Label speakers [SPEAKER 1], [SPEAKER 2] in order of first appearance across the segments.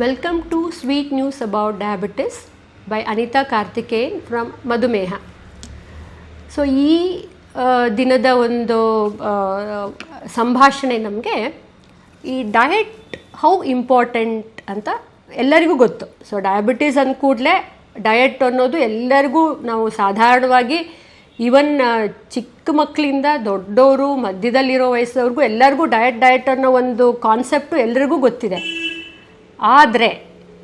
[SPEAKER 1] Welcome to Sweet News About Diabetes by Anita Karthikeyan from ಮಧುಮೇಹ so ಈ ದಿನದ ಒಂದು ಸಂಭಾಷಣೆ ನಮಗೆ ಈ ಡಯಟ್ ಹೌ ಇಂಪಾರ್ಟೆಂಟ್ ಅಂತ ಎಲ್ಲರಿಗೂ ಗೊತ್ತು. ಸೊ ಡಯಾಬಿಟೀಸ್ ಅಂದ ಕೂಡಲೇ ಡಯಟ್ ಅನ್ನೋದು ಎಲ್ಲರಿಗೂ ನಾವು ಸಾಧಾರಣವಾಗಿ ಈವನ್ ಚಿಕ್ಕ ಮಕ್ಕಳಿಂದ ದೊಡ್ಡವರು ಮಧ್ಯದಲ್ಲಿರೋ ವಯಸ್ಸವ್ರಿಗೂ ಎಲ್ಲರಿಗೂ ಡಯಟ್ ಡಯಟ್ ಅನ್ನೋ ಒಂದು ಕಾನ್ಸೆಪ್ಟು ಎಲ್ರಿಗೂ ಗೊತ್ತಿದೆ. ಆದರೆ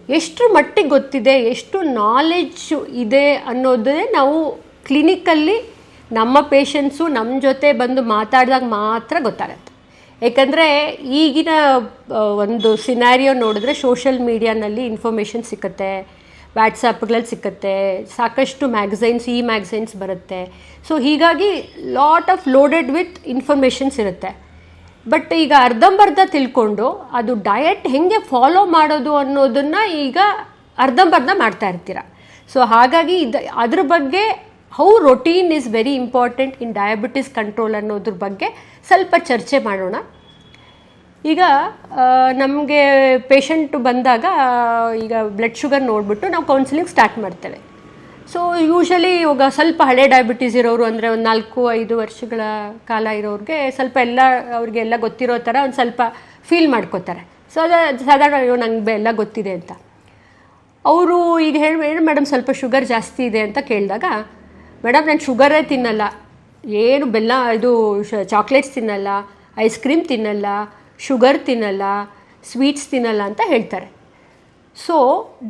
[SPEAKER 1] ಎಷ್ಟು ಮಟ್ಟಿಗೆ ಗೊತ್ತಿದೆ, ಎಷ್ಟು ನಾಲೆಡ್ಜ್ ಇದೆ ಅನ್ನೋದೇ ನಾವು ಕ್ಲಿನಿಕಲ್ಲಿ ನಮ್ಮ ಪೇಷಂಟ್ಸು ನಮ್ಮ ಜೊತೆ ಬಂದು ಮಾತಾಡಿದಾಗ ಮಾತ್ರ ಗೊತ್ತಾಗತ್ತೆ. ಏಕೆಂದರೆ ಈಗಿನ ಒಂದು ಸಿನಾರಿಯೋ ನೋಡಿದ್ರೆ ಸೋಷಲ್ ಮೀಡಿಯಾನಲ್ಲಿ ಇನ್ಫಾರ್ಮೇಷನ್ ಸಿಕ್ಕತ್ತೆ ವ್ಯಾಟ್ಸಪ್ಗಳಲ್ಲಿ ಸಿಕ್ಕತ್ತೆ, ಸಾಕಷ್ಟು ಮ್ಯಾಗ್ಝೈನ್ಸ್ ಈ ಮ್ಯಾಗ್ಝೈನ್ಸ್ ಬರುತ್ತೆ. ಸೊ ಹೀಗಾಗಿ lot of loaded with informations ಇರುತ್ತೆ. ಬಟ್ ಈಗ ಅರ್ಧಂಬರ್ಧ ತಿಳ್ಕೊಂಡು ಅದು ಡಯಟ್ ಹೆಂಗೆ ಫಾಲೋ ಮಾಡೋದು ಅನ್ನೋದನ್ನು ಈಗ ಅರ್ಧಂಬರ್ಧ ಮಾಡ್ತಾ ಇರ್ತೀರ? ಸೊ ಹಾಗಾಗಿ ಇದು ಅದ್ರ ಬಗ್ಗೆ how routine is very important in diabetes control ಅನ್ನೋದ್ರ ಬಗ್ಗೆ ಸ್ವಲ್ಪ ಚರ್ಚೆ ಮಾಡೋಣ. ಈಗ ನಮಗೆ ಪೇಷಂಟು ಬಂದಾಗ ಈಗ ಬ್ಲಡ್ ಶುಗರ್ ನೋಡಿಬಿಟ್ಟು ನಾವು ಕೌನ್ಸಿಲಿಂಗ್ ಸ್ಟಾರ್ಟ್ ಮಾಡ್ತೇವೆ. ಸೊ ಯೂಶಲಿ ಇವಾಗ ಸ್ವಲ್ಪ ಹಳೆ ಡಯಾಬಿಟೀಸ್ ಇರೋರು ಅಂದರೆ ಒಂದು ನಾಲ್ಕು, ಐದು ವರ್ಷಗಳ ಕಾಲ ಇರೋರಿಗೆ ಸ್ವಲ್ಪ ಎಲ್ಲ ಅವ್ರಿಗೆ ಎಲ್ಲ ಗೊತ್ತಿರೋ ಥರ ಒಂದು ಸ್ವಲ್ಪ ಫೀಲ್ ಮಾಡ್ಕೋತಾರೆ. ಸೊ ಅದು ಸಾಧಾರಣ ಅಯ್ಯೋ ನಂಗೆ ಎಲ್ಲ ಗೊತ್ತಿದೆ ಅಂತ. ಅವರು ಈಗ ಹೇಳಿ ಮೇಡಮ್ ಸ್ವಲ್ಪ ಶುಗರ್ ಜಾಸ್ತಿ ಇದೆ ಅಂತ ಕೇಳಿದಾಗ ಮೇಡಮ್ ನಾನು ಶುಗರೇ ತಿನ್ನಲ್ಲ. ಏನು ಬೆಲ್ಲ, ಇದು ಚಾಕ್ಲೇಟ್ಸ್ ತಿನ್ನಲ್ಲ ಐಸ್ ಕ್ರೀಮ್ ತಿನ್ನಲ್ಲ ಶುಗರ್ ತಿನ್ನಲ್ಲ ಸ್ವೀಟ್ಸ್ ತಿನ್ನಲ್ಲ ಅಂತ ಹೇಳ್ತಾರೆ. ಸೊ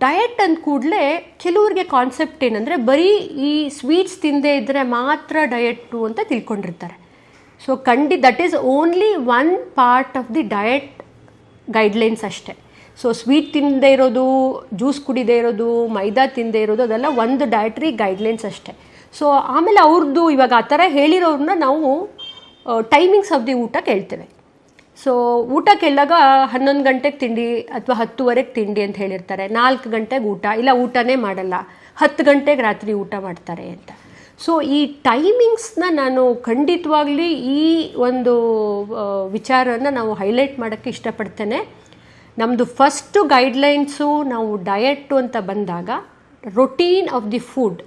[SPEAKER 1] ಡಯಟ್ ಅಂದ ಕೂಡಲೇ ಕೆಲವ್ರಿಗೆ ಕಾನ್ಸೆಪ್ಟ್ ಏನಂದರೆ ಬರೀ ಈ ಸ್ವೀಟ್ಸ್ ತಿಂದೇ ಇದ್ದರೆ ಮಾತ್ರ ಡಯಟ್ಟು ಅಂತ ತಿಳ್ಕೊಂಡಿರ್ತಾರೆ. So ಖಂಡಿ that is only one part of the diet guidelines ಅಷ್ಟೇ. ಸೊ ಸ್ವೀಟ್ ತಿನ್ನದೇ ಇರೋದು ಜ್ಯೂಸ್ ಕುಡಿದೇ ಇರೋದು, ಮೈದಾ ತಿನ್ನದೇ ಇರೋದು, ಅದೆಲ್ಲ ಒಂದು ಡಯಟ್ರಿ ಗೈಡ್ಲೈನ್ಸ್ ಅಷ್ಟೇ. ಸೊ ಆಮೇಲೆ ಅವ್ರದ್ದು ಇವಾಗ ಆ ಥರ ಹೇಳಿರೋರನ್ನ ನಾವು ಟೈಮಿಂಗ್ಸ್ ಆಫ್ ದಿ ಊಟ ಕೇಳ್ತೇವೆ. ಸೊ ಊಟ ಕೇಳಿದಾಗ ಹನ್ನೊಂದು ಗಂಟೆಗೆ ತಿಂಡಿ ಅಥವಾ ಹತ್ತುವರೆಗೆ ತಿಂಡಿ ಅಂತ ಹೇಳಿರ್ತಾರೆ. ನಾಲ್ಕು ಗಂಟೆಗೆ ಊಟ. ಇಲ್ಲ, ಊಟನೇ ಮಾಡಲ್ಲ. ಹತ್ತು ಗಂಟೆಗೆ ರಾತ್ರಿ ಊಟ ಮಾಡ್ತಾರೆ ಅಂತ. ಸೊ ಈ ಟೈಮಿಂಗ್ಸ್ನ ನಾನು ಖಂಡಿತವಾಗ್ಲಿ ಈ ಒಂದು ವಿಚಾರನ ನಾವು ಹೈಲೈಟ್ ಮಾಡೋಕ್ಕೆ ಇಷ್ಟಪಡ್ತೇನೆ. ನಮ್ಮದು ಫಸ್ಟು ಗೈಡ್ಲೈನ್ಸು ನಾವು ಡಯೆಟ್ಟು ಅಂತ ಬಂದಾಗ ರೊಟೀನ್ ಆಫ್ ದಿ ಫುಡ್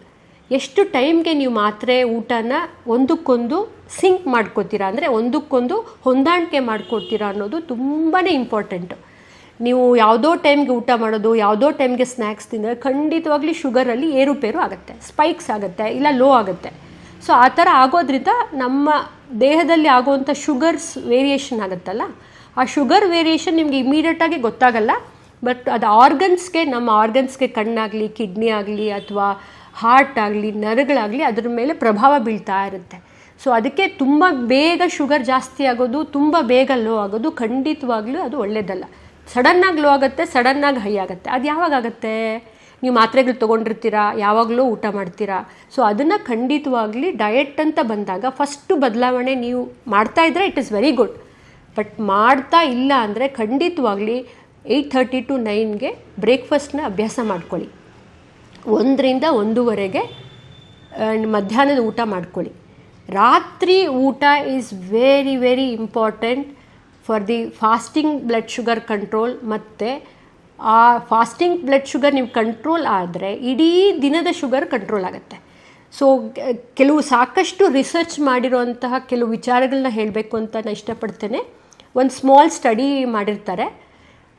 [SPEAKER 1] ಎಷ್ಟು ಟೈಮ್ಗೆ ನೀವು ಮಾತ್ರೆ, ಊಟನ ಒಂದಕ್ಕೊಂದು ಸಿಂಕ್ ಮಾಡ್ಕೋತೀರಾ? ಅಂದರೆ ಒಂದಕ್ಕೊಂದು ಹೊಂದಾಣಿಕೆ ಮಾಡ್ಕೊಡ್ತೀರಾ ಅನ್ನೋದು ತುಂಬಾ ಇಂಪಾರ್ಟೆಂಟು ನೀವು ಯಾವುದೋ ಟೈಮ್ಗೆ ಊಟ ಮಾಡೋದು, ಯಾವುದೋ ಟೈಮ್ಗೆ ಸ್ನ್ಯಾಕ್ಸ್ ತಿಂದರೆ ಖಂಡಿತವಾಗ್ಲಿ ಶುಗರಲ್ಲಿ ಏರುಪೇರು ಆಗುತ್ತೆ ಸ್ಪೈಕ್ಸ್ ಆಗುತ್ತೆ, ಇಲ್ಲ ಲೋ ಆಗುತ್ತೆ. ಸೊ ಆ ಥರ ಆಗೋದ್ರಿಂದ ನಮ್ಮ ದೇಹದಲ್ಲಿ ಆಗುವಂಥ ಶುಗರ್ಸ್ ವೇರಿಯೇಷನ್ ಆಗುತ್ತಲ್ಲ? ಆ ಶುಗರ್ ವೇರಿಯೇಷನ್ ನಿಮಗೆ ಇಮಿಡಿಯೇಟಾಗಿ ಗೊತ್ತಾಗಲ್ಲ ಬಟ್ ಅದು ಆರ್ಗನ್ಸ್ಗೆ ನಮ್ಮ ಆರ್ಗನ್ಸ್ಗೆ ಕಣ್ಣಾಗಲಿ ಕಿಡ್ನಿ ಆಗಲಿ, ಅಥವಾ ಹಾರ್ಟ್ ಆಗಲಿ ನರಗಳಾಗಲಿ ಅದ್ರ ಮೇಲೆ ಪ್ರಭಾವ ಬೀಳ್ತಾ ಇರುತ್ತೆ. ಸೊ ಅದಕ್ಕೆ ತುಂಬ ಬೇಗ ಶುಗರ್ ಜಾಸ್ತಿ ಆಗೋದು, ತುಂಬ ಬೇಗ ಲೋ ಆಗೋದು ಖಂಡಿತವಾಗ್ಲೂ ಅದು ಒಳ್ಳೆಯದಲ್ಲ ಸಡನ್ನಾಗಿ ಲೋ ಆಗುತ್ತೆ ಸಡನ್ನಾಗಿ ಹೈ ಆಗುತ್ತೆ. ಅದು ಯಾವಾಗ ಆಗುತ್ತೆ? ನೀವು ಮಾತ್ರೆಗಳು ತೊಗೊಂಡಿರ್ತೀರಾ? ಯಾವಾಗಲೂ ಊಟ ಮಾಡ್ತೀರಾ? ಸೊ ಅದನ್ನು ಖಂಡಿತವಾಗ್ಲಿ ಡಯಟ್ ಅಂತ ಬಂದಾಗ ಫಸ್ಟು ಬದಲಾವಣೆ ನೀವು ಮಾಡ್ತಾ ಇದ್ದರೆ it is very good but ಮಾಡ್ತಾ ಇಲ್ಲ ಅಂದರೆ ಖಂಡಿತವಾಗ್ಲಿ ಏಯ್ಟ್ ಥರ್ಟಿ ಟು ನೈನ್ಗೆ ಬ್ರೇಕ್ಫಾಸ್ಟ್ನ ಅಭ್ಯಾಸ ಮಾಡ್ಕೊಳ್ಳಿ. ಒಂದರಿಂದ ಒಂದೂವರೆಗೆ ಮಧ್ಯಾಹ್ನದ ಊಟ ಮಾಡ್ಕೊಳ್ಳಿ. ರಾತ್ರಿ ಊಟ is very very important for the fasting blood sugar control ಮತ್ತು ಆ ಫಾಸ್ಟಿಂಗ್ ಬ್ಲಡ್ ಶುಗರ್ ನೀವು ಕಂಟ್ರೋಲ್ ಆದರೆ ಇಡೀ ದಿನದ ಶುಗರ್ ಕಂಟ್ರೋಲ್ ಆಗುತ್ತೆ. ಸೊ ಕೆಲವು ಸಾಕಷ್ಟು ರಿಸರ್ಚ್ ಮಾಡಿರುವಂತಹ ಕೆಲವು ವಿಚಾರಗಳನ್ನ ಹೇಳಬೇಕು ಅಂತ ನಾನು ಇಷ್ಟಪಡ್ತೇನೆ. ಒಂದು ಸ್ಮಾಲ್ ಸ್ಟಡಿ ಮಾಡಿರ್ತಾರೆ.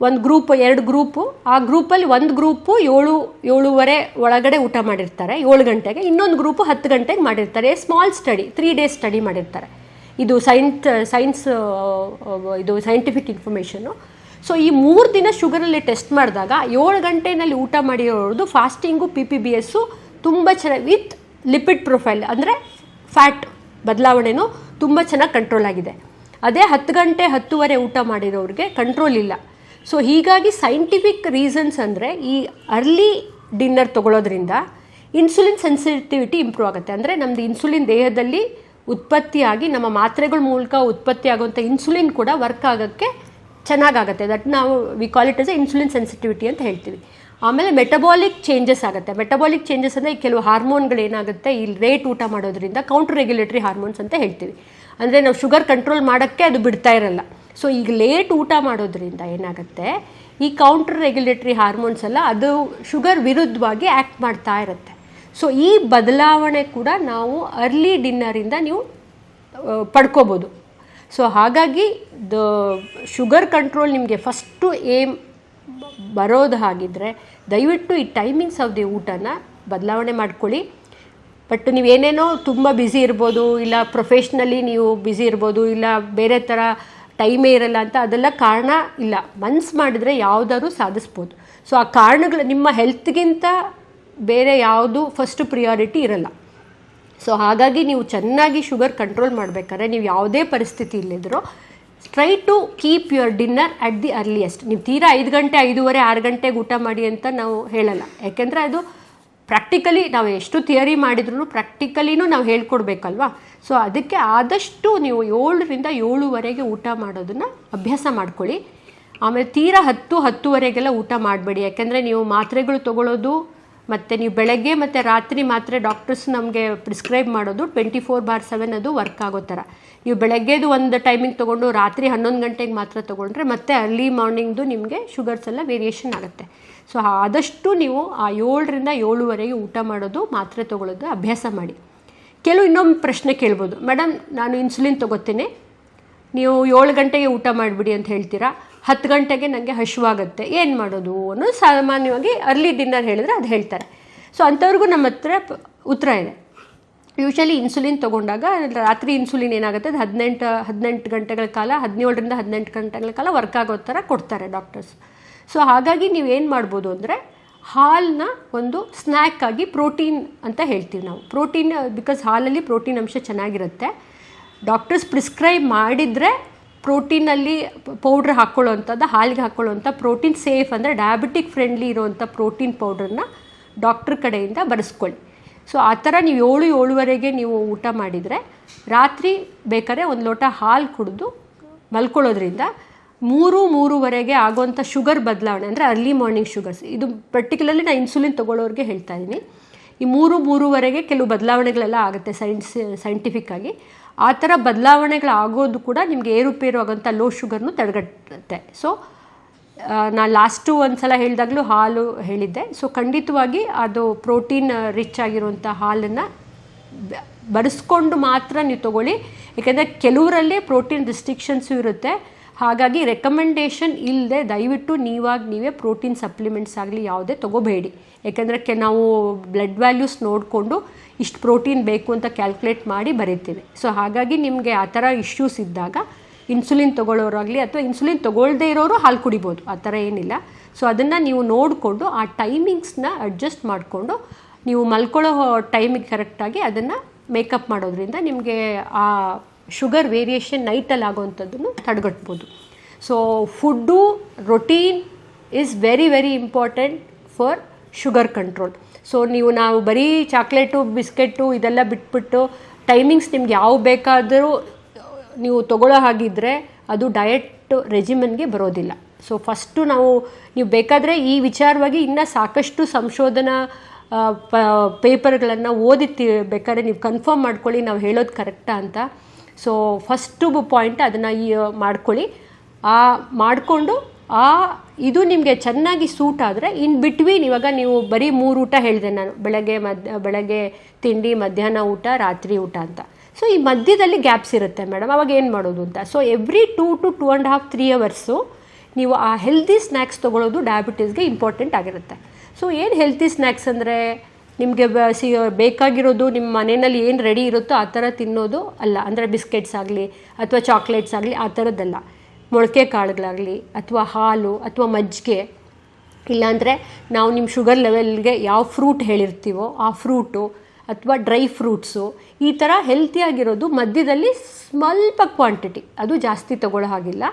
[SPEAKER 1] ಒಂದು ಗ್ರೂಪ್, ಎರಡು ಗ್ರೂಪು. ಆ ಗ್ರೂಪಲ್ಲಿ ಒಂದು ಗ್ರೂಪು ಏಳು, ಏಳುವರೆ ಒಳಗಡೆ ಊಟ ಮಾಡಿರ್ತಾರೆ, ಏಳು ಗಂಟೆಗೆ. ಇನ್ನೊಂದು ಗ್ರೂಪು ಹತ್ತು ಗಂಟೆಗೆ ಮಾಡಿರ್ತಾರೆ. Small study three days study ಮಾಡಿರ್ತಾರೆ. ಇದು ಸೈನ್ಸ್ ಸೈನ್ಸ್ ಇದು ಸೈಂಟಿಫಿಕ್ ಇನ್ಫಾರ್ಮೇಷನು ಸೊ ಈ ಮೂರು ದಿನ ಶುಗರಲ್ಲಿ ಟೆಸ್ಟ್ ಮಾಡಿದಾಗ ಏಳು ಗಂಟೆನಲ್ಲಿ ಊಟ ಮಾಡಿರೋದು fasting P P B S ತುಂಬ ಚೆನ್ನಾಗಿ ವಿತ್ ಲಿಪಿಡ್ ಪ್ರೊಫೈಲ್ ಅಂದರೆ ಫ್ಯಾಟ್ ಬದಲಾವಣೆನೂ ತುಂಬ ಚೆನ್ನಾಗಿ ಕಂಟ್ರೋಲ್ ಆಗಿದೆ. ಅದೇ ಹತ್ತು ಗಂಟೆ ಹತ್ತುವರೆ ಊಟ ಮಾಡಿರೋರಿಗೆ ಕಂಟ್ರೋಲ್ ಇಲ್ಲ. ಸೊ ಹೀಗಾಗಿ ಸೈಂಟಿಫಿಕ್ ರೀಸನ್ಸ್ ಅಂದರೆ ಈ ಅರ್ಲಿ ಡಿನ್ನರ್ ತಗೊಳ್ಳೋದ್ರಿಂದ ಇನ್ಸುಲಿನ್ ಸೆನ್ಸಿಟಿವಿಟಿ ಇಂಪ್ರೂವ್ ಆಗುತ್ತೆ. ಅಂದರೆ ನಮ್ಮದು ಇನ್ಸುಲಿನ್ ದೇಹದಲ್ಲಿ ಉತ್ಪತ್ತಿಯಾಗಿ, ನಮ್ಮ ಮಾತ್ರೆಗಳ ಮೂಲಕ ಉತ್ಪತ್ತಿ ಆಗುವಂಥ ಇನ್ಸುಲಿನ್ ಕೂಡ ವರ್ಕ್ ಆಗೋಕ್ಕೆ ಚೆನ್ನಾಗಾಗುತ್ತೆ. ದಟ್ ನಾವು we call it as insulin sensitivity ಅಂತ ಹೇಳ್ತೀವಿ. ಆಮೇಲೆ ಮೆಟಬಾಲಿಕ್ ಚೇಂಜಸ್ ಆಗುತ್ತೆ. ಮೆಟಬಾಲಿಕ್ ಚೇಂಜಸ್ ಅಂದರೆ ಕೆಲವು ಹಾರ್ಮೋನ್ಗಳು ಏನಾಗುತ್ತೆ, ಈ ರೇಟ್ ಊಟ ಮಾಡೋದ್ರಿಂದ ಕೌಂಟರ್ ರೆಗ್ಯುಲೇಟರಿ ಹಾರ್ಮೋನ್ಸ್ ಅಂತ ಹೇಳ್ತೀವಿ. ಅಂದರೆ ನಾವು ಶುಗರ್ ಕಂಟ್ರೋಲ್ ಮಾಡೋಕ್ಕೆ ಅದು ಬಿಡ್ತಾ ಇರಲ್ಲ. ಸೊ ಈಗ ಲೇಟ್ ಊಟ ಮಾಡೋದ್ರಿಂದ ಏನಾಗುತ್ತೆ? ಈ ಕೌಂಟರ್ ರೆಗ್ಯುಲೇಟರಿ ಹಾರ್ಮೋನ್ಸ್ ಎಲ್ಲ ಅದು ಶುಗರ್ ವಿರುದ್ಧವಾಗಿ ಆ್ಯಕ್ಟ್ ಮಾಡ್ತಾ ಇರುತ್ತೆ. ಸೊ ಈ ಬದಲಾವಣೆ ಕೂಡ ನಾವು ಅರ್ಲಿ ಡಿನ್ನರಿಂದ ನೀವು ಪಡ್ಕೋಬೋದು. ಸೊ ಹಾಗಾಗಿ ದ ಶುಗರ್ ಕಂಟ್ರೋಲ್ ನಿಮಗೆ ಫಸ್ಟು ಏಮ್ ಬರೋದು ಹಾಗಿದ್ರೆ ದಯವಿಟ್ಟು ಈ ಟೈಮಿಂಗ್ಸ್ ಆಫ್ ದಿ ಊಟನ ಬದಲಾವಣೆ ಮಾಡ್ಕೊಳ್ಳಿ. ಬಟ್ ನೀವೇನೇನೋ ತುಂಬ ಬ್ಯುಸಿ ಇರ್ಬೋದು, ಇಲ್ಲ ಪ್ರೊಫೆಷ್ನಲಿ ನೀವು ಬ್ಯುಸಿ ಇರ್ಬೋದು, ಇಲ್ಲ ಬೇರೆ ಥರ ಟೈಮೇ ಇರಲ್ಲ ಅಂತ ಅದೆಲ್ಲ ಕಾರಣ ಇಲ್ಲ. ಮನ್ಸು ಮಾಡಿದರೆ ಯಾವುದಾದ್ರೂ ಸಾಧಿಸ್ಬೋದು. ಸೊ ಆ ಕಾರಣಗಳು, ನಿಮ್ಮ ಹೆಲ್ತ್ಗಿಂತ ಬೇರೆ ಯಾವುದು ಫಸ್ಟ್ ಪ್ರಿಯಾರಿಟಿ ಇರಲ್ಲ. ಸೊ ಹಾಗಾಗಿ ನೀವು ಚೆನ್ನಾಗಿ ಶುಗರ್ ಕಂಟ್ರೋಲ್ ಮಾಡಬೇಕಾದ್ರೆ ನೀವು ಯಾವುದೇ ಪರಿಸ್ಥಿತಿ ಇಲ್ಲಿದ್ದರೂ try to keep your dinner at the earliest ನೀವು ತೀರಾ ಐದು ಗಂಟೆ, ಐದೂವರೆ, ಆರು ಗಂಟೆಗೆ ಊಟ ಮಾಡಿ ಅಂತ ನಾವು ಹೇಳಲ್ಲ. ಯಾಕೆಂದರೆ ಅದು ಪ್ರಾಕ್ಟಿಕಲಿ ನಾವು ಎಷ್ಟು ಥಿಯರಿ ಮಾಡಿದ್ರು ಪ್ರಾಕ್ಟಿಕಲಿನೂ ನಾವು ಹೇಳ್ಕೊಡ್ಬೇಕಲ್ವಾ? ಸೊ ಅದಕ್ಕೆ ಆದಷ್ಟು ನೀವು ಏಳರಿಂದ ಏಳುವರೆಗೆ ಊಟ ಮಾಡೋದನ್ನು ಅಭ್ಯಾಸ ಮಾಡ್ಕೊಳ್ಳಿ. ಆಮೇಲೆ ತೀರಾ ಹತ್ತು, ಹತ್ತುವರೆಗೆಲ್ಲ ಊಟ ಮಾಡಬೇಡಿ. ಯಾಕೆಂದರೆ ನೀವು ಮಾತ್ರೆಗಳು ತೊಗೊಳ್ಳೋದು ಮತ್ತು ನೀವು ಬೆಳಗ್ಗೆ ಮತ್ತು ರಾತ್ರಿ ಮಾತ್ರೆ ಡಾಕ್ಟರ್ಸ್ ನಮಗೆ ಪ್ರಿಸ್ಕ್ರೈಬ್ ಮಾಡೋದು ಟ್ವೆಂಟಿ ಫೋರ್ ಬಾರ್ ಸೆವೆನ್ ಅದು ವರ್ಕ್ ಆಗೋ ಥರ. ನೀವು ಬೆಳಗ್ಗೆದು ಒಂದು ಟೈಮಿಂಗ್ ತೊಗೊಂಡು ರಾತ್ರಿ ಹನ್ನೊಂದು ಗಂಟೆಗೆ ಮಾತ್ರ ತೊಗೊಂಡ್ರೆ ಮತ್ತೆ ಅರ್ಲಿ ಮಾರ್ನಿಂಗ್ದು ನಿಮಗೆ ಶುಗರ್ಸ್ ಎಲ್ಲ ವೇರಿಯೇಷನ್ ಆಗುತ್ತೆ. ಸೊ ಆದಷ್ಟು ನೀವು ಆ ಏಳರಿಂದ ಏಳುವರೆಗೆ ಊಟ ಮಾಡೋದು ಮಾತ್ರೆ ತೊಗೊಳ್ಳೋದು ಅಭ್ಯಾಸ ಮಾಡಿ. ಕೆಲವು ಇನ್ನೊಂದು ಪ್ರಶ್ನೆ ಕೇಳ್ಬೋದು. ಮೇಡಮ್ ನಾನು ಇನ್ಸುಲಿನ್ ತೊಗೋತೀನಿ ನೀವು ಏಳು ಗಂಟೆಗೆ ಊಟ ಮಾಡಿಬಿಡಿ ಅಂತ ಹೇಳ್ತೀರಾ? ಹತ್ತು ಗಂಟೆಗೆ ನನಗೆ ಹಶುವಾಗುತ್ತೆ. ಏನು ಮಾಡೋದು? ಅನ್ನೋದು ಸಾಮಾನ್ಯವಾಗಿ ಅರ್ಲಿ ಡಿನ್ನರ್ ಹೇಳಿದ್ರೆ ಅದು ಹೇಳ್ತಾರೆ. ಸೊ ಅಂಥವ್ರಿಗೂ ನಮ್ಮ ಹತ್ರ ಉತ್ತರ ಇದೆ. ಯೂಶಲಿ ಇನ್ಸುಲಿನ್ ತೊಗೊಂಡಾಗ ರಾತ್ರಿ ಇನ್ಸುಲಿನ್ ಏನಾಗುತ್ತೆ? ಅದು ಹದಿನೆಂಟು ಹದಿನೆಂಟು ಗಂಟೆಗಳ ಕಾಲ, ಹದಿನೇಳರಿಂದ ಹದಿನೆಂಟು ಗಂಟೆಗಳ ಕಾಲ ವರ್ಕ್ ಆಗೋ ಥರ ಕೊಡ್ತಾರೆ ಡಾಕ್ಟರ್ಸ್ ಸೊ ಹಾಗಾಗಿ ನೀವು ಏನು ಮಾಡ್ಬೋದು ಅಂದರೆ ಹಾಲನ್ನ ಒಂದು ಸ್ನ್ಯಾಕ್ ಆಗಿ ಪ್ರೋಟೀನ್ ಅಂತ ಹೇಳ್ತೀವಿ ನಾವು. ಪ್ರೋಟೀನ್ ಬಿಕಾಸ್ ಹಾಲಲ್ಲಿ ಪ್ರೋಟೀನ್ ಅಂಶ ಚೆನ್ನಾಗಿರುತ್ತೆ. ಡಾಕ್ಟರ್ಸ್ ಪ್ರಿಸ್ಕ್ರೈಬ್ ಮಾಡಿದರೆ ಪ್ರೋಟೀನಲ್ಲಿ ಪೌಡ್ರ್ ಹಾಕ್ಕೊಳ್ಳೋವಂಥದ್ದು ಹಾಲಿಗೆ ಹಾಕ್ಕೊಳ್ಳೋವಂಥ ಪ್ರೋಟೀನ್ ಸೇಫ್ ಅಂದರೆ ಡಯಾಬಿಟಿಕ್ ಫ್ರೆಂಡ್ಲಿ ಇರೋವಂಥ ಪ್ರೋಟೀನ್ ಪೌಡ್ರನ್ನ ಡಾಕ್ಟ್ರ್ ಕಡೆಯಿಂದ ಬರೆಸ್ಕೊಳ್ಳಿ. ಸೊ ಆ ಥರ ನೀವು ಏಳು, ಏಳುವರೆಗೆ ನೀವು ಊಟ ಮಾಡಿದರೆ ರಾತ್ರಿ ಬೇಕಾದ್ರೆ ಒಂದು ಲೋಟ ಹಾಲು ಕುಡಿದು ಮಲ್ಕೊಳ್ಳೋದ್ರಿಂದ ಮೂರು ಮೂರುವರೆಗೆ ಆಗುವಂಥ ಶುಗರ್ ಬದಲಾವಣೆ, ಅಂದರೆ ಅರ್ಲಿ ಮಾರ್ನಿಂಗ್ ಶುಗರ್ಸ್ ಇದು ಪರ್ಟಿಕ್ಯುಲರ್ಲಿ ನಾನು ಇನ್ಸುಲಿನ್ ತೊಗೊಳ್ಳೋರಿಗೆ ಹೇಳ್ತಾ ಇದ್ದೀನಿ ಈ ಮೂರು ಮೂರುವರೆಗೆ ಕೆಲವು ಬದಲಾವಣೆಗಳೆಲ್ಲ ಆಗುತ್ತೆ ಸೈನ್ಸ್ ಸೈಂಟಿಫಿಕ್ ಆಗಿ. ಆ ಥರ ಬದಲಾವಣೆಗಳಾಗೋದು ಕೂಡ ನಿಮಗೆ ಏರುಪೇರು ಆಗೋಂಥ ಲೋ ಶುಗರ್ನು ತಡೆಗಟ್ಟುತ್ತೆ. ಸೊ ನಾನು ಲಾಸ್ಟು ಒಂದು ಸಲ ಹೇಳಿದಾಗಲೂ ಹಾಲು ಹೇಳಿದ್ದೆ. ಸೊ ಖಂಡಿತವಾಗಿ ಅದು ಪ್ರೋಟೀನ್ ರಿಚ್ ಆಗಿರುವಂಥ ಹಾಲನ್ನು ಬಡಿಸ್ಕೊಂಡು ಮಾತ್ರ ನೀವು ತೊಗೊಳ್ಳಿ. ಯಾಕೆಂದರೆ ಕೆಲವರಲ್ಲಿ ಪ್ರೋಟೀನ್ ರಿಸ್ಟ್ರಿಕ್ಷನ್ಸು ಇರುತ್ತೆ. ಹಾಗಾಗಿ ರೆಕಮೆಂಡೇಷನ್ ಇಲ್ಲದೆ ದಯವಿಟ್ಟು ನೀವಾಗಿ ನೀವೇ ಪ್ರೋಟೀನ್ ಸಪ್ಲಿಮೆಂಟ್ಸ್ ಆಗಲಿ ಯಾವುದೇ ತೊಗೋಬೇಡಿ. ಯಾಕೆಂದರೆ ಕೆ ನಾವು ಬ್ಲಡ್ ವ್ಯಾಲ್ಯೂಸ್ ನೋಡಿಕೊಂಡು ಇಷ್ಟು ಪ್ರೋಟೀನ್ ಬೇಕು ಅಂತ ಕ್ಯಾಲ್ಕುಲೇಟ್ ಮಾಡಿ ಬರೀತೀವಿ. ಸೊ ಹಾಗಾಗಿ ನಿಮಗೆ ಆ ಥರ ಇಶ್ಯೂಸ್ ಇದ್ದಾಗ ಇನ್ಸುಲಿನ್ ತೊಗೊಳ್ಳೋರಾಗಲಿ ಅಥವಾ ಇನ್ಸುಲಿನ್ ತೊಗೊಳ್ಳದೇ ಇರೋರು ಹಾಲು ಕುಡಿಬೋದು. ಆ ಥರ ಏನಿಲ್ಲ. ಸೊ ಅದನ್ನು ನೀವು ನೋಡಿಕೊಂಡು ಆ ಟೈಮಿಂಗ್ಸ್ನ ಅಡ್ಜಸ್ಟ್ ಮಾಡಿಕೊಂಡು ನೀವು ಮಲ್ಕೊಳ್ಳೋ ಟೈಮಿಗೆ ಕರೆಕ್ಟಾಗಿ ಅದನ್ನು ಮೇಕಪ್ ಮಾಡೋದ್ರಿಂದ ನಿಮಗೆ ಆ ಶುಗರ್ ವೇರಿಯೇಷನ್ ನೈಟಲ್ಲಿ ಆಗೋವಂಥದ್ದನ್ನು ತಡೆಗಟ್ಬೋದು. So food routine is very very important for sugar control so ನೀವು ನಾವು ಬರೀ ಚಾಕ್ಲೇಟು ಬಿಸ್ಕೆಟ್ಟು ಇದೆಲ್ಲ ಬಿಟ್ಬಿಟ್ಟು ಟೈಮಿಂಗ್ಸ್ ನಿಮ್ಗೆ ಯಾವ ಬೇಕಾದರೂ ನೀವು ತಗೊಳ್ಳೋ ಹಾಗಿದ್ದರೆ ಅದು ಡಯಟ್ ರೆಜಿಮನ್ಗೆ ಬರೋದಿಲ್ಲ. ಸೊ ಫಸ್ಟು ನಾವು ನೀವು ಬೇಕಾದರೆ ಈ ವಿಚಾರವಾಗಿ ಇನ್ನೂ ಸಾಕಷ್ಟು ಸಂಶೋಧನಾ ಪೇಪರ್ಗಳನ್ನು ಓದಿ ಬೇಕಾದ್ರೆ ನೀವು ಕನ್ಫರ್ಮ್ ಮಾಡ್ಕೊಳ್ಳಿ, ನಾವು ಹೇಳೋದು ಕರೆಕ್ಟಾ ಅಂತ. ಸೊ ಫಸ್ಟು ಪಾಯಿಂಟ್ ಅದನ್ನು ಈ ಮಾಡ್ಕೊಳ್ಳಿ. ಆ, ಮಾಡಿಕೊಂಡು, ಆ, ಇದು ನಿಮಗೆ ಚೆನ್ನಾಗಿ ಸೂಟ್ ಆದರೆ ಇನ್ ಬಿಟ್ವೀನ್ ಇವಾಗ ನೀವು ಬರೀ ಮೂರು ಊಟ ಹೇಳಿದೆ ನಾನು. ಬೆಳಗ್ಗೆ, ಮಧ್ಯ, ಬೆಳಗ್ಗೆ ತಿಂಡಿ, ಮಧ್ಯಾಹ್ನ ಊಟ, ರಾತ್ರಿ ಊಟ ಅಂತ. ಸೊ ಈ ಮಧ್ಯದಲ್ಲಿ ಗ್ಯಾಪ್ಸ್ ಇರುತ್ತೆ ಮೇಡಮ್ ಅವಾಗ ಏನು ಮಾಡೋದು ಅಂತ? So every two to two and half three hours ನೀವು ಆ ಹೆಲ್ದಿ ಸ್ನ್ಯಾಕ್ಸ್ ತೊಗೊಳ್ಳೋದು ಡಯಾಬಿಟೀಸ್ಗೆ ಇಂಪಾರ್ಟೆಂಟ್ ಆಗಿರುತ್ತೆ. ಸೊ ಏನು ಹೆಲ್ತಿ ಸ್ನ್ಯಾಕ್ಸ್ ಅಂದರೆ ನಿಮಗೆ ಸಿ, ಬೇಕಾಗಿರೋದು ನಿಮ್ಮ ಮನೆಯಲ್ಲಿ ಏನು ರೆಡಿ ಇರುತ್ತೋ ಆ ಥರ ತಿನ್ನೋದು ಅಲ್ಲ. ಅಂದರೆ ಬಿಸ್ಕೆಟ್ಸ್ ಆಗಲಿ ಅಥವಾ ಚಾಕ್ಲೇಟ್ಸ್ ಆಗಲಿ ಆ ಥರದ್ದಲ್ಲ. ಮೊಳಕೆ ಕಾಳುಗಳಾಗಲಿ ಅಥವಾ ಹಾಲು ಅಥವಾ ಮಜ್ಜಿಗೆ. ಇಲ್ಲಾಂದರೆ ನಾವು ನಿಮ್ಮ ಶುಗರ್ ಲೆವೆಲ್ಗೆ ಯಾವ ಫ್ರೂಟ್ ಹೇಳಿರ್ತೀವೋ ಆ ಫ್ರೂಟು ಅಥವಾ ಡ್ರೈ ಫ್ರೂಟ್ಸು ಈ ಥರ ಹೆಲ್ತಿಯಾಗಿರೋದು ಮಧ್ಯದಲ್ಲಿ ಸ್ವಲ್ಪ ಕ್ವಾಂಟಿಟಿ ಅದು ಜಾಸ್ತಿ ತಗೊಳ್ಳೋ ಹಾಗಿಲ್ಲ.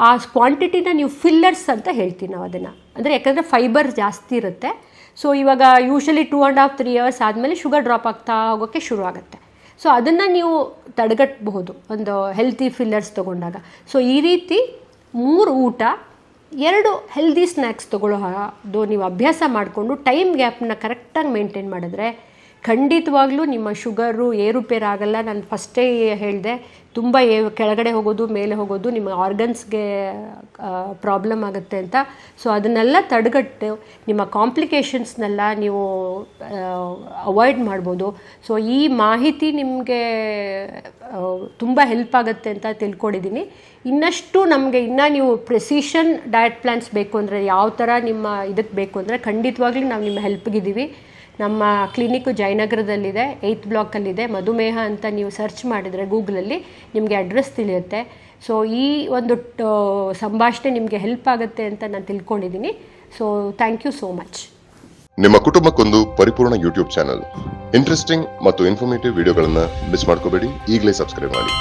[SPEAKER 1] ಆ ಕ್ವಾಂಟಿಟಿನ ನೀವು ಫಿಲ್ಲರ್ಸ್ ಅಂತ ಹೇಳ್ತೀವಿ ನಾವು ಅದನ್ನು. ಅಂದರೆ ಯಾಕಂದರೆ ಫೈಬರ್ ಜಾಸ್ತಿ ಇರುತ್ತೆ. ಸೊ ಇವಾಗ usually two and half three hours ಆದಮೇಲೆ ಶುಗರ್ ಡ್ರಾಪ್ ಆಗ್ತಾ ಹೋಗೋಕ್ಕೆ ಶುರು ಆಗುತ್ತೆ. ಸೊ ಅದನ್ನು ನೀವು ತಡೆಗಟ್ಟಬಹುದು, ಒಂದು ಹೆಲ್ತಿ ಫಿಲ್ಲರ್ಸ್ ತೊಗೊಂಡಾಗ. ಸೊ ಈ ರೀತಿ ಮೂರು ಊಟ, ಎರಡು ಹೆಲ್ದಿ ಸ್ನ್ಯಾಕ್ಸ್ ತೊಗೊಳ್ಳೋ ಅದು ನೀವು ಅಭ್ಯಾಸ ಮಾಡಿಕೊಂಡು ಟೈಮ್ ಗ್ಯಾಪ್ನ ಕರೆಕ್ಟಾಗಿ ಮೇಂಟೈನ್ ಮಾಡಿದ್ರೆ ಖಂಡಿತವಾಗ್ಲೂ ನಿಮ್ಮ ಶುಗರು ಏರುಪೇರಾಗಲ್ಲ. ನಾನು ಫಸ್ಟೇ ಹೇಳಿದೆ, ತುಂಬ ಏ, ಕೆಳಗಡೆ ಹೋಗೋದು, ಮೇಲೆ ಹೋಗೋದು, ನಿಮ್ಮ ಆರ್ಗನ್ಸ್ಗೆ ಪ್ರಾಬ್ಲಮ್ ಆಗುತ್ತೆ ಅಂತ. ಸೊ, ಅದನ್ನೆಲ್ಲ ತಡೆಗಟ್ಟು, ನಿಮ್ಮ ಕಾಂಪ್ಲಿಕೇಶನ್ಸ್ನೆಲ್ಲ ನೀವು ಅವಾಯ್ಡ್ ಮಾಡ್ಬೋದು. ಸೊ, ಈ ಮಾಹಿತಿ ನಿಮಗೆ ತುಂಬ ಹೆಲ್ಪ್ ಆಗುತ್ತೆ ಅಂತ ತಿಳ್ಕೊಂಡಿದ್ದೀನಿ. ಇನ್ನಷ್ಟು ನಮಗೆ ಇನ್ನೂ ನೀವು ಪ್ರೆಸಿಷನ್ ಡಯಟ್ ಪ್ಲ್ಯಾನ್ಸ್ ಬೇಕು ಅಂದರೆ, ಯಾವ ಥರ ನಿಮ್ಮ ಇದಕ್ಕೆ ಬೇಕು ಅಂದರೆ, ಖಂಡಿತವಾಗ್ಲೂ ನಾವು ನಿಮ್ಮ ಹೆಲ್ಪ್ಗಿದ್ದೀವಿ. ನಮ್ಮ ಕ್ಲಿನಿಕ್ಕು ಜಯನಗರದಲ್ಲಿದೆ, ಏಯ್ತ್ ಬ್ಲಾಕಲ್ಲಿದೆ. ಮಧುಮೇಹ ಅಂತ ನೀವು ಸರ್ಚ್ ಮಾಡಿದರೆ ಗೂಗಲಲ್ಲಿ ನಿಮಗೆ ಅಡ್ರೆಸ್ ತಿಳಿಯುತ್ತೆ. ಸೊ ಈ ಒಂದು ಸಂಭಾಷಣೆ ನಿಮಗೆ ಹೆಲ್ಪ್ ಆಗುತ್ತೆ ಅಂತ ನಾನು ತಿಳ್ಕೊಂಡಿದ್ದೀನಿ so thank you so much
[SPEAKER 2] ನಿಮ್ಮ ಕುಟುಂಬಕ್ಕೊಂದು ಪರಿಪೂರ್ಣ ಯೂಟ್ಯೂಬ್ ಚಾನಲ್ ಇಂಟ್ರೆಸ್ಟಿಂಗ್ ಮತ್ತು ಇನ್ಫಾರ್ಮೇಟಿವ್ ವಿಡಿಯೋಗಳನ್ನು ಮಿಸ್ ಮಾಡ್ಕೋಬೇಡಿ. ಈಗಲೇ ಸಬ್ಸ್ಕ್ರೈಬ್ ಮಾಡಿ.